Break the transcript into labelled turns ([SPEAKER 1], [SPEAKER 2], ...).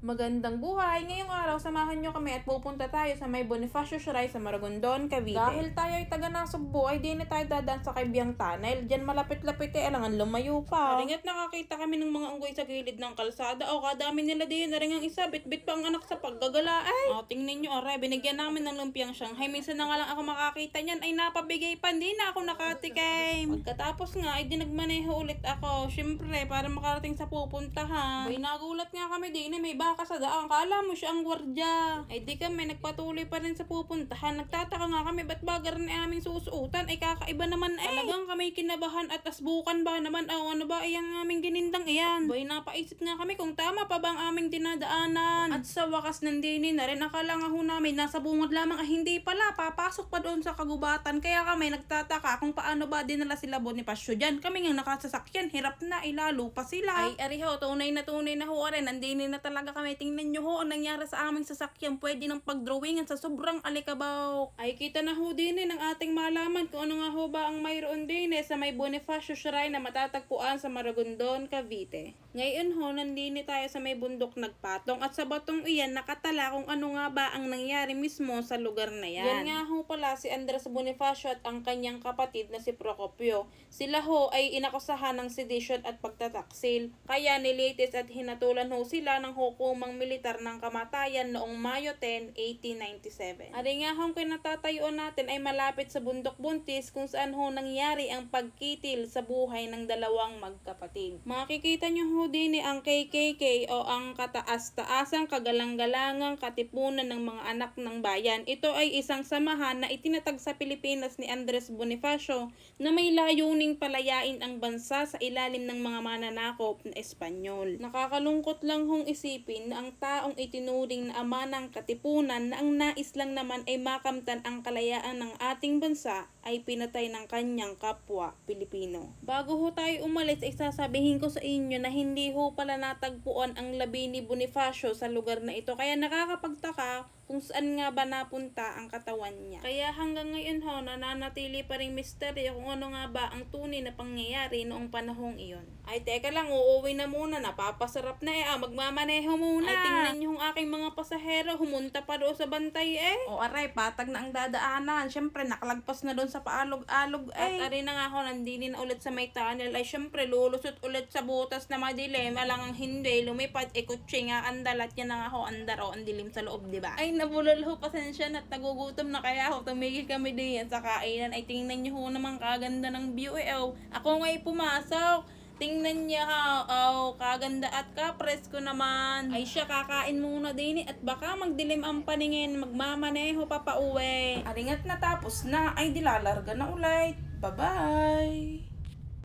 [SPEAKER 1] Magandang buhay! Ngayong araw, samahan nyo kami at pupunta tayo sa may Bonifacio Shrine sa Maragondon, Cavite. Dahil tayo ay taga Nasugbo, ay di na tayo dadaan sa Kaibiyang Tunnel. Diyan malapit-lapit eh, alangan lumayo pa. Ringat nakakita kami ng mga unggoy sa gilid ng kalsada. O, kadami nila din. Naring ang isa, bit-bit pa ang anak sa paggagala. Ay! O, tingnan nyo, aray, binigyan namin ng lumpiang Shanghai. Minsan na nga lang ako makakita niyan, ay napabigay pa. Hindi na ako nakatikim. Pagkatapos nga, ay di nagmaneho ulit ako. Siyempre, para makarating sa pupuntahan. Ay, nagulat nga kami din eh, may baka sa daan. Kala mo siya ang gwardya. Ay di kami, nagpatuloy pa rin sa pupuntahan. Nagtataka nga kami, ba't bagar na aming susuotan? Ay kakaiba naman eh. Talagang kami kinabahan at asbukan ba naman? Oh, ano ba ay ang aming ginindang iyan? Boy, napaisip nga kami kung tama pa ba ang aming dinadaanan. At sa wakas nandini na rin, akala nga ho namin nasa bungad lamang. Ay hindi pala, papasok pa doon sa kagubatan. Kaya kami nagtataka kung paano ba dinala sila Bonifacio dyan. Kami nga nakasasakyan, hirap na, ilalo pa sila. Ay, ariho, tunay na tunay na ho rin. Nandini na talaga. Tingnan nyo ho, ang nangyari sa aming sasakyan. Pwede ng pagdrawingan sa sobrang alikabaw. Ay, kita na ho din eh, ng ating malaman kung ano nga ho ba ang mayroon din eh, sa may Bonifacio Shrine na matatagpuan sa Maragondon, Cavite. Ngayon ho, nandini tayo sa may bundok nagpatong at sa batong iyan nakatala kung ano nga ba ang nangyari mismo sa lugar na yan. Yan nga ho pala si Andres Bonifacio at ang kanyang kapatid na si Procopio. Sila ho ay inakusahan ng sedition at pagtataksil. Kaya nilitis at hinatulan ho sila ng hukumang militar ng kamatayan noong Mayo 10, 1897. Ari nga hong kinatatayuan natin ay malapit sa bundok buntis kung saan ho nangyari ang pagkitil sa buhay ng dalawang magkapatid. Makikita nyo ho din eh, ang KKK o ang kataas-taasang kagalang-galangang katipunan ng mga anak ng bayan. Ito ay isang samahan na itinatag sa Pilipinas ni Andres Bonifacio na may layuning palayain ang bansa sa ilalim ng mga mananakop na Espanyol. Nakakalungkot lang hong isipin na ang taong itinuring na ama ng katipunan na ang nais lang naman ay makamtan ang kalayaan ng ating bansa ay pinatay ng kanyang kapwa Pilipino. Bago ho tayo umalis ay sasabihin ko sa inyo na hindi ho pala natagpuan ang labi ni Bonifacio sa lugar na ito kaya nakakapagtaka kung saan nga ba napunta ang katawan niya. Kaya hanggang ngayon ho, nananatili pa rin misteryo kung ano nga ba ang tunay na pangyayari noong panahong iyon. Ay, teka lang, uuwi na muna, napapasarap na eh, ah, magmamaneho muna. Ay, tingnan niyo yung aking mga pasahero, humunta pa doon sa bantay eh. O aray, patag na ang dadaanan. Siyempre, nakalagpas na doon sa paalog-alog eh. At aray na nga ho, nandini na ulit sa may tunnel. Ay, siyempre, lulusot ulit sa butas na madilim. Alang ang hindi, lumipad, ikutsi nga andal at yan na nga ho, andar o, ang dilim sa loob, di ba? Ay, nabulol ho, pasensya na, nagugutom na kaya ho, tumigil kami din sa kainan. Ay, tingnan niyo ho naman kaganda ng view eh, oh. Ako nga'y pumasok. Tingnan niya ha, oh, kaganda at kapresko naman. Ay siya, kakain muna din eh, at baka magdilim ang paningin, magmamaneho pa pauwi. Aringat na na, ay dilalarga na ulit. Bye-bye!